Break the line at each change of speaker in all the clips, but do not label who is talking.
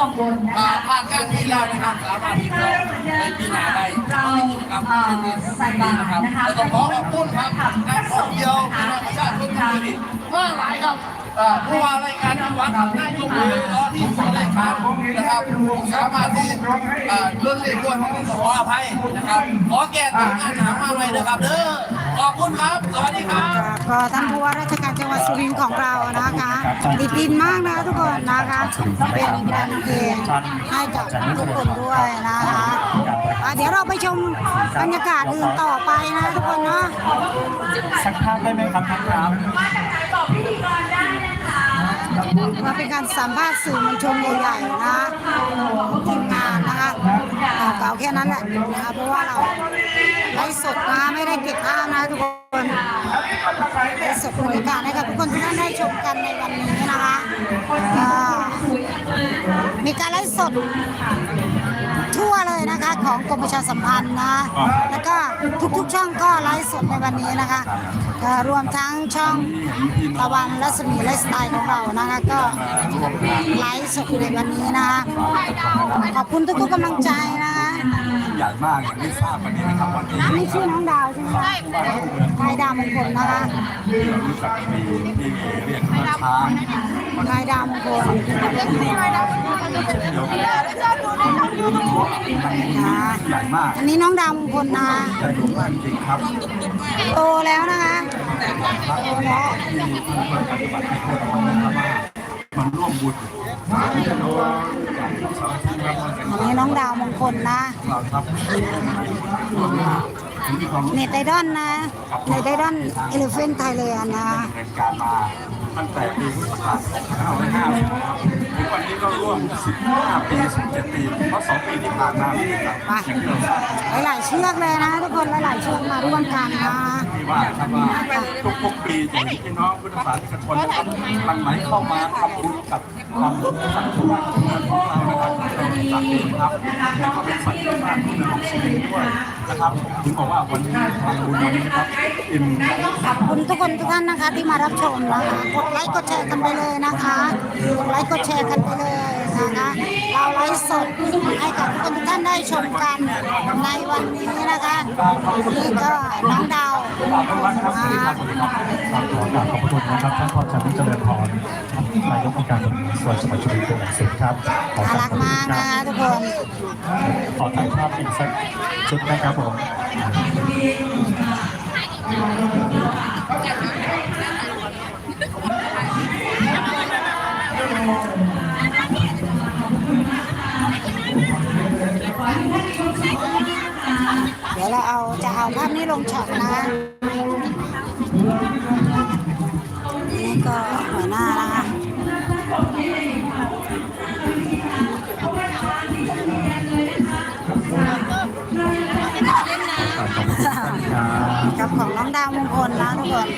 ตำบลนะ
อ่า
คะ
ผ่านการที่แล้วนะครับสามารถที่จะในปีหน้าได้
เรา
ครับ
เอ่อใส่บาตรนะคะ
แล้วก็ขอขอบคุณครับนักท่องเที่ยวประชาชนที่นี่มากหลายครับอ่าผู้ว่ารายการจังหวัดนายกเลยรอที่สรายการนะครับสามารถที่อ่าเรื่องเล่นด้วยขออภัยนะครับขอแก้ตัวงานหามาใหม่นะครับเด้อ ขอบคุณครับ สวัสดีครับ
ก็ท่านผู้ว่าราชการจังหวัดสุรินทร์ของเรานะคะติดดินมากนะทุกคนนะคะเป็นแรงเพลงให้กับทุกคนด้วยนะคะเดี๋ยวเราไปชมบรรยากาศอื่นต่อไปนะทุกคนเนาะ
สักภาพได้ไหมครับท่านครับ
มาเป็นการสัมภาษณ์สื่อมวลชนใหญ่ๆนะทีมงานนะคะเอาเก่าแค่นั้นแหละนะคะเพราะว่าเรา ลฟ์สดนะไม่ได้เก็บภาพนะทุกคนไลฟ์สดบรรยากาศให้กับทุกคนทุกท่านได้ชมกันในวันนี้นะคะมีการไลฟ์สดทั่วเลยนะคะของกรมประชาสัมพันธ์นะ แล้วก็ทุกๆช่องก็ไลฟ์สดในวันนี้นะคะรวมทั้งช่องตะวันรัศมีไลฟ์สไตล์ของเรานะคะก็ไลฟ์สดในวันนี้นะคะขอบคุณทุกๆกำลังใจนะคะ
ใหญ่มากอย่างที่ทราบวันนี้นะครับวันนี้
นี่ชื่อน้องดาวใช่ไหมคะนายดาวมงคลนะคะ
รู้จักมีที่เรียกว่าช้าง
นายดาวมงคล
ใหญ่มาก
อันนี้น้องดาวมงคลนะคะ
ใหญ่มากจริงครับ
โตแล้วนะคะโตแล้ว
ที่ มีผู้บริการบัตรให้คนมาร่วมบุญที่จะรู้ว่าจากสารที่รับมาจาก
อันนี้น้องดาวมงคลนะ
เราครับถึงมีความรู้
เน็ตไอดอลนะเน็ตไอดอลเอลิเฟนไทยเลยนะ
ดำเนินการมาตั้งแต่ปีพุทธศักราช2550ครับถึงวันนี้ก็ร่วม 15 ปี 17 ปี เพราะ 2 ปีที่ผ่านมาไม่ได้กลับ
ไป
อย่างที่เราทราบ
หลายๆเชือกเลยนะ ทุกคนหลายๆเชือกมาร่วมกันนะ
ที่ว่าครับว่าทุกๆปีจะมีพี่น้องพุทธศาสนิกชนนะครับหลั่งไหลเข้ามาทำบุญกับความสัตย์ของเรานะครับเป็นสัตย์เองครับแล้วก็เป็นสัตย์ที่มากที่ในของชีวิตด้วย นะครับถึงบอกว่าวันนี้ทำบุญวันนี้นะครับอิ่ม
ขอบคุณทุกคนทุกท่านนะคะที่มารับชมนะคะกดไลค์กดแชร์กันไปเลยนะคะกดไลค์กดแชร์กันไปเลยนะคะเรา ฟ์สดให้กับทุกคนท่านได้ชมกันในวันนี้นะคะนี่ก็น้องดาว
ครับสวัสดีครับขอบขอบคุณนะครับท่านพอชันเจริญพรนายกองค์การบริหารส่วนจังหวัดชลบุรีเป็นสูงครับขอ
น่า
ขอบ
รักมากนะทุกคน
ขอถ่ายภาพอีกสักชุดนะครับผม
ดี๋ยวเราเอาจะเอาภาพนี้ลงช็อตนะนี่ก็หัวหน้านะคะ
ขอบคุณท่านครับ
กับของน้องดาวมงคลนะทุกคน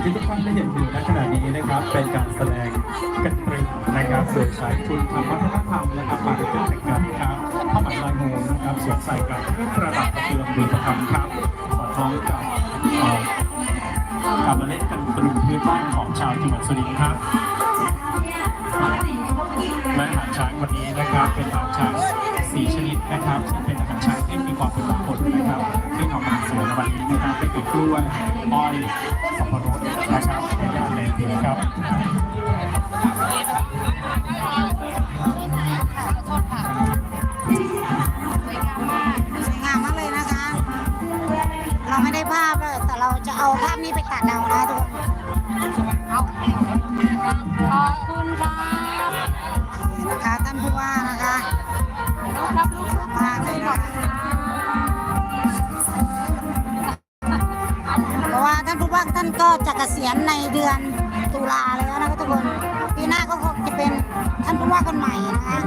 า
งที่ทุกท่านได้เห็นอยู่ณขณะนี้นะครับ เป็นการแสดงกันตรึงนะครับโดยใช้ทุนทางวัฒนธรรมนะครับมาเป็นการแต่งกายครับผ้าไหมลายโงนะครับสวมใส่กับเครื่องประดับระเทืองบุญธรรมครับสอดคล้องกับการเล่นกันตรึงพื้นบ้านของชาวจังหวัดสุรินทร์ครับและหารช้างวันนี้นะครับเป็นอาหารช้างสีชนิดนะครับซึ่งเป็นหารช้างที่มีความเป็น วันนี้นะครับเป็นกล้วยอ้อยสับปะรดนะครับในย่านในทีครับ
สวยงามมากเลยนะคะ เราไม่ได้ภาพเลยแต่เราจะเอาภาพนี้ไปตัดเอานะทุกคน
ขอบคุณครับ
นะคะท่านผู้ว่านะคะมากเลยนะเพากท่านผู้ว่าท่านก็จะเกษียณในเดือนตุลาแล้วนะคะทุกคนปีหน้าก็คงจะเป็นท่านผู้ว่าคนใหม่นะคะ